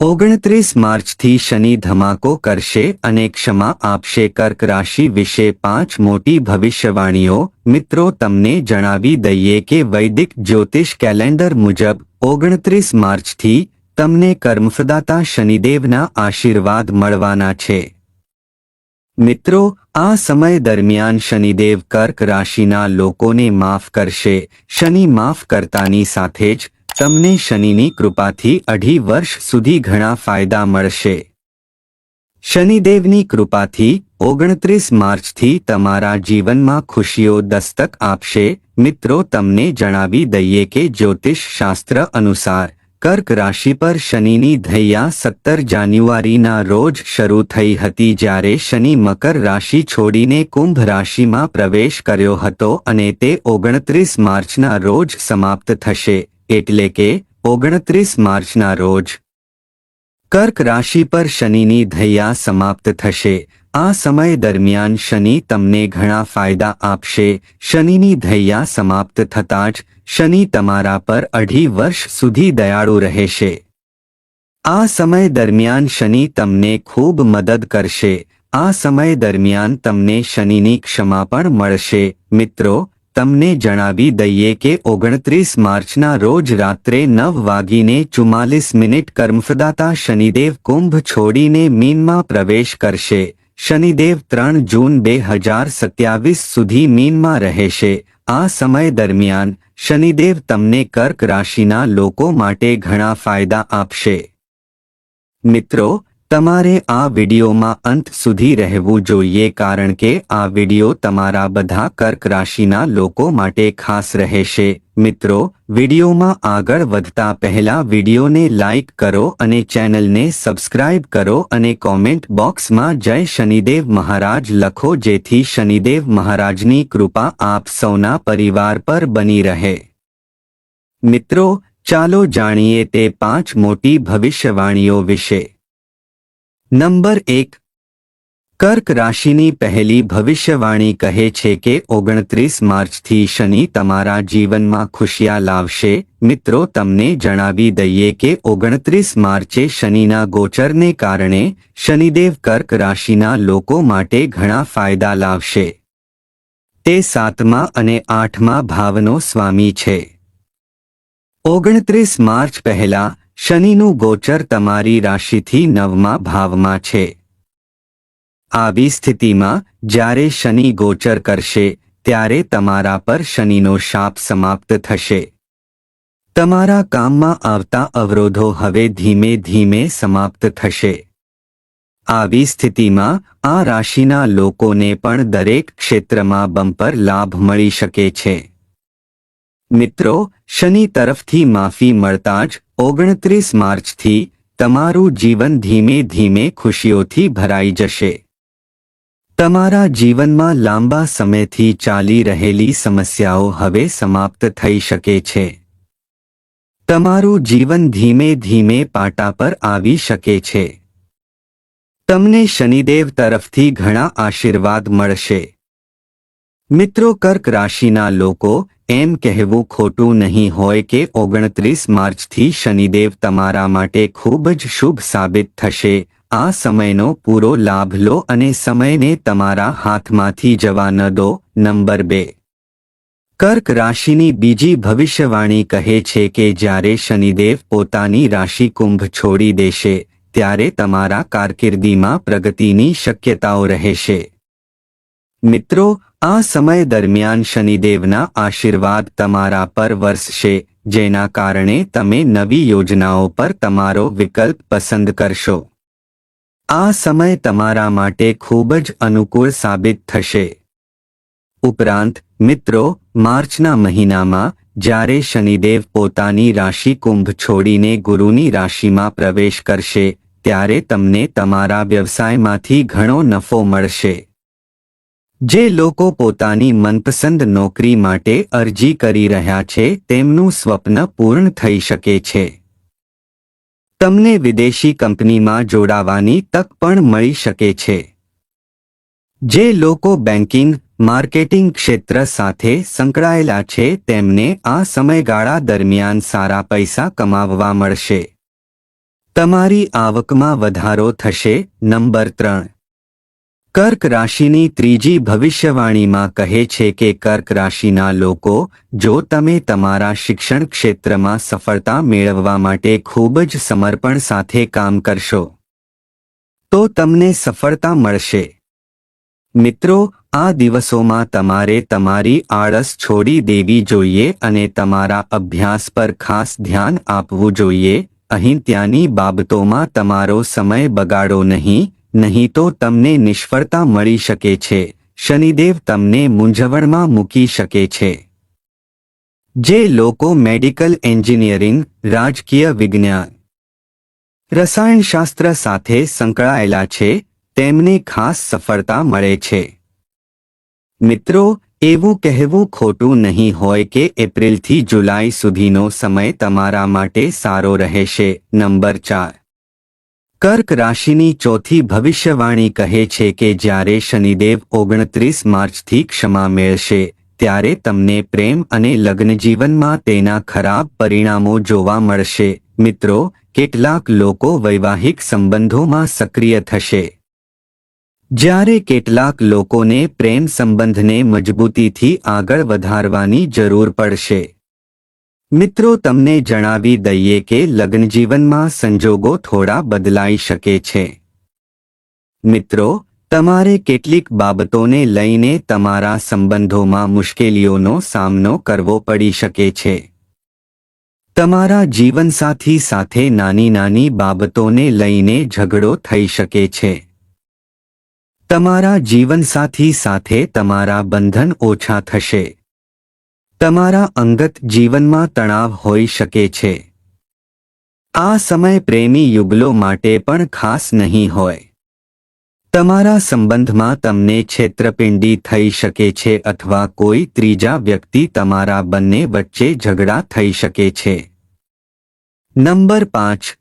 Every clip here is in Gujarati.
ઓગણત્રીસ માર્ચથી શનિ ધમાકો કરશે અને ક્ષમા આપશે કર્ક રાશિ વિશે પાંચ મોટી ભવિષ્યવાણીઓ. મિત્રો, તમને જણાવી દઈએ કે વૈદિક જ્યોતિષ કેલેન્ડર મુજબ ઓગણત્રીસ માર્ચથી તમને કર્મફદાતા શનિદેવના આશીર્વાદ મળવાના છે. મિત્રો, આ સમય દરમિયાન શનિદેવ કર્ક રાશિના લોકોને માફ કરશે. શનિ માફ કરતાની સાથે જ તમને શનિની કૃપાથી અઢી વર્ષ સુધી ઘણા ફાયદા મળશે. શનિદેવની કૃપાથી ઓગણત્રીસ માર્ચથી તમારા જીવનમાં ખુશીઓ દસ્તક આપશે. મિત્રો, તમને જણાવી દઈએ કે જ્યોતિષ શાસ્ત્ર અનુસાર, કર્ક રાશિ પર શનિની ધૈયા સત્તર જાન્યુઆરીના રોજ શરૂ થઈ હતી જ્યારે શનિ મકર રાશિ છોડીને કુંભ રાશિમાં પ્રવેશ કર્યો હતો અને તે ઓગણત્રીસ માર્ચના રોજ સમાપ્ત થશે. એટલે કે ઓગણત્રીસ માર્ચના રોજ. કર્ક રાશિ પર શનિની ધૈયા સમાપ્ત થશે. આ સમય દરમિયાન શનિ તમને ઘણા ફાયદા આપશે. શનિની ધૈયા સમાપ્ત થતાં જ શનિ તમારા પર અઢી વર્ષ સુધી દયાળુ રહેશે. આ સમય દરમિયાન શનિ તમને ખૂબ મદદ કરશે. આ સમય દરમિયાન તમને શનિની ક્ષમા પણ મળશે. મિત્રો તમને જણાવી દઈએ કે ઓગણત્રીસ માર્ચના રોજ રાત્રે નવ વાગીને ચુમ્માલીસ મિનિટ કર્મફદાતા શનિદેવ કુંભ છોડીને મીનમાં પ્રવેશ કરશે. શનિદેવ ત્રણ જૂન બે હજાર સત્યાવીસ સુધી મીનમાં રહેશે. આ સમય દરમિયાન શનિદેવ તમને કર્ક રાશિના લોકો માટે ઘણા ફાયદા આપશે. મિત્રો તમારે આ વિડિયોમાં અંત સુધી રહેવું જોઈએ કારણ કે આ વિડિયો તમારા બધા કર્ક રાશિના લોકો માટે ખાસ રહેશે. મિત્રો, વિડિયોમાં આગળ વધતા પહેલા વિડિયોને લાઇક કરો અને ચેનલને સબસ્ક્રાઇબ કરો અને કોમેન્ટ બોક્સમાં જય શનિદેવ મહારાજ લખો જેથી શનિદેવ મહારાજની કૃપા આપ સૌના પરિવાર પર બની રહે. મિત્રો, ચાલો જાણીએ તે પાંચ મોટી ભવિષ્યવાણીઓ વિશે. નંબર એક. કર્ક રાશિની પહેલી ભવિષ્યવાણી કહે છે કે ઓગણત્રીસ માર્ચથી શનિ તમારા જીવનમાં ખુશિયા લાવશે. મિત્રો, તમને જણાવી દઈએ કે ઓગણત્રીસ માર્ચે શનિના ગોચરને કારણે શનિદેવ કર્ક રાશિના લોકો માટે ઘણા ફાયદા લાવશે. તે સાતમા અને આઠમા ભાવનો સ્વામી છે. ઓગણત્રીસ માર્ચ પહેલા શનિનું ગોચર તમારી રાશિથી નવમા ભાવમાં છે. આવી સ્થિતિમાં જ્યારે શનિ ગોચર કરશે, ત્યારે તમારા પર શનિનો શાપ સમાપ્ત થશે. તમારા કામમાં આવતા અવરોધો હવે ધીમે ધીમે સમાપ્ત થશે. આવી સ્થિતિમાં આ રાશિના લોકોને પણ દરેક ક્ષેત્રમાં બમ્પર લાભ મળી શકે છે. મિત્રો, શનિ તરફથી માફી મળતા જ ઓગણત્રીસ માર્ચથી તમારું જીવન ધીમે ધીમે ખુશીઓથી ભરાઈ જશે. તમારા જીવનમાં લાંબા સમયથી ચાલી રહેલી સમસ્યાઓ હવે સમાપ્ત થઈ શકે છે. તમારું જીવન ધીમે ધીમે પાટા પર આવી શકે છે. તમને શનિદેવ તરફથી ઘણા આશીર્વાદ મળશે. મિત્રો, કર્ક રાશિના લોકો, એમ કહેવું ખોટું નહીં હોય કે ઓગણત્રીસ માર્ચથી શનિદેવ તમારા માટે ખૂબ જ શુભ સાબિત થશે. આ સમયનો પૂરો લાભ લો અને સમયને તમારા હાથમાંથી જવા ન દો. નંબર બે. કર્ક રાશિની બીજી ભવિષ્યવાણી કહે છે કે જ્યારે શનિદેવ પોતાની રાશિ કુંભ છોડી દેશે, ત્યારે તમારા કારકિર્દીમાં પ્રગતિની શક્યતાઓ રહેશે. મિત્રો, આ સમય દરમિયાન શનિદેવના આશીર્વાદ તમારા પર વરસશે, જેના કારણે તમે નવી યોજનાઓ પર તમારો વિકલ્પ પસંદ કરશો. આ સમય તમારા માટે ખૂબ જ અનુકૂળ સાબિત થશે. ઉપરાંત, મિત્રો, માર્ચના મહિનામાં, જ્યારે શનિદેવ પોતાની રાશિ કુંભ છોડીને ગુરુની રાશિમાં પ્રવેશ કરશે, ત્યારે તમને તમારા વ્યવસાયમાંથી ઘણો નફો મળશે. જે લોકો પોતાની મનપસંદ નોકરી માટે અરજી કરી રહ્યા છે, તેમનું સ્વપ્ન પૂર્ણ થઈ શકે છે. તમને વિદેશી કંપનીમાં જોડાવાની તક પણ મળી શકે છે. જે લોકો બેન્કિંગ માર્કેટિંગ ક્ષેત્ર સાથે સંકળાયેલા છે, તેમને આ સમયગાળા દરમિયાન સારા પૈસા કમાવવા મળશે. તમારી આવકમાં વધારો થશે, નંબર ત્રણ. કર્ક રાશિની ત્રીજી ભવિષ્યવાણીમાં કહે છે કે કર્ક રાશિના લોકો, જો તમે તમારા શિક્ષણ ક્ષેત્રમાં સફળતા મેળવવા માટે ખૂબ જ સમર્પણ સાથે કામ કરશો, તો તમને સફળતા મળશે. મિત્રો, આ દિવસોમાં તમારે તમારી આળસ છોડી દેવી જોઈએ અને તમારા અભ્યાસ પર ખાસ ધ્યાન આપવું જોઈએ. અહીં ત્યાંની બાબતોમાં તમારો સમય બગાડો નહીં નહીં તો તમને નિષ્ફળતા મળી શકે છે. શનિદેવ તમને મૂંઝવણમાં મૂકી શકે છે. જે લોકો મેડિકલ એન્જિનિયરિંગ, રાજકીય વિજ્ઞાન, રસાયણશાસ્ત્ર સાથે સંકળાયેલા છે, તેમને ખાસ સફળતા મળે છે. મિત્રો, એવું કહેવું ખોટું નહીં હોય કે એપ્રિલથી જુલાઈ સુધીનો સમય તમારા માટે સારો રહેશે. નંબર ચાર. કર્ક રાશિની ચોથી ભવિષ્યવાણી કહે છે કે જ્યારે શનિદેવ ઓગણત્રીસ માર્ચથી ક્ષમા મેળશે, ત્યારે તમને પ્રેમ અને લગ્નજીવનમાં તેના ખરાબ પરિણામો જોવા મળશે. મિત્રો, કેટલાક લોકો વૈવાહિક સંબંધોમાં સક્રિય થશે. જ્યારે કેટલાક લોકોને પ્રેમ સંબંધને મજબૂતીથી આગળ વધારવાની જરૂર પડશે. મિત્રો, તમને જણાવી દઈએ કે લગ્નજીવનમાં સંજોગો થોડા બદલાઈ શકે છે. મિત્રો, તમારે કેટલીક બાબતોને લઈને તમારા સંબંધોમાં મુશ્કેલીઓનો સામનો કરવો પડી શકે છે. તમારા જીવનસાથી સાથે નાની નાની બાબતોને લઈને ઝઘડો થઈ શકે છે. તમારા જીવનસાથી સાથે તમારા બંધન ઓછા થશે. તમારા અંગત જીવનમાં તણાવ હોઈ શકે છે. આ સમય પ્રેમી યુગલો માટે પણ ખાસ નહીં હોય. તમારા સંબંધમાં તમને છેતરપિંડી થઈ શકે છે અથવા કોઈ ત્રીજા વ્યક્તિ તમારા બંને વચ્ચે ઝઘડા થઈ શકે છે. નંબર પાંચ.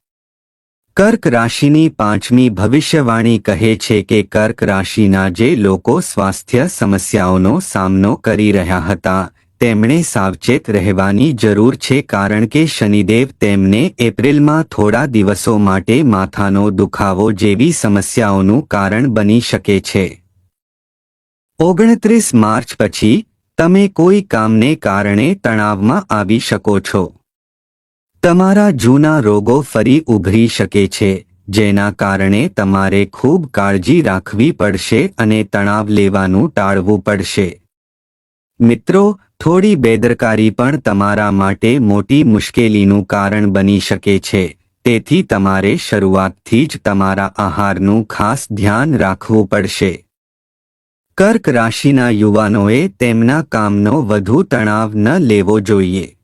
કર્ક રાશિની પાંચમી ભવિષ્યવાણી કહે છે કે કર્ક રાશિના જે લોકો સ્વાસ્થ્ય સમસ્યાઓનો સામનો કરી રહ્યા હતા તેમણે સાવચેત રહેવાની જરૂર છે કારણ કે શનિદેવ તેમને એપ્રિલમાં થોડા દિવસો માટે માથાનો દુખાવો જેવી સમસ્યાઓનું કારણ બની શકે છે. ઓગણત્રીસ માર્ચ પછી, તમે કોઈ કામને કારણે તણાવમાં આવી શકો છો. તમારા જૂના રોગો ફરી ઉભરી શકે છે, જેના કારણે તમારે ખૂબ કાળજી રાખવી પડશે અને તણાવ લેવાનું ટાળવું પડશે. મિત્રો થોડી બેદરકારી પણ તમારા માટે મોટી મુશ્કેલીનું કારણ બની શકે છે. તેથી તમારે શરૂઆતથી જ તમારા આહારનું ખાસ ધ્યાન રાખવું પડશે. કર્ક રાશિના યુવાનોએ તેમના કામનો વધુ તણાવ ન લેવો જોઈએ.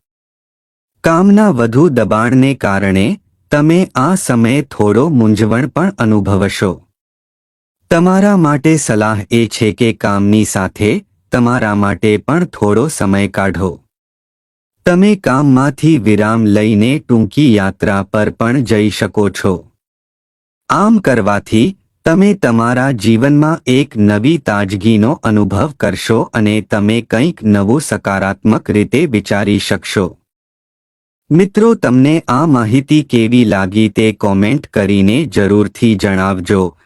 કામના વધુ દબાણને કારણે તમે આ સમયે થોડો મૂંઝવણ પણ અનુભવશો. તમારા માટે સલાહ એ છે કે કામની સાથે તમારા માટે પણ થોડો સમય કાઢો. તમે કામમાંથી વિરામ લઈને ટૂંકી યાત્રા પર પણ જઈ શકો છો. આમ કરવાથી, તમે તમારા જીવનમાં એક નવી તાજગીનો અનુભવ કરશો અને તમે કંઈક નવું સકારાત્મક રીતે વિચારી શકશો. મિત્રો, તમને આ માહિતી કેવી લાગી તે કોમેન્ટ કરીને જરૂરથી જણાવજો.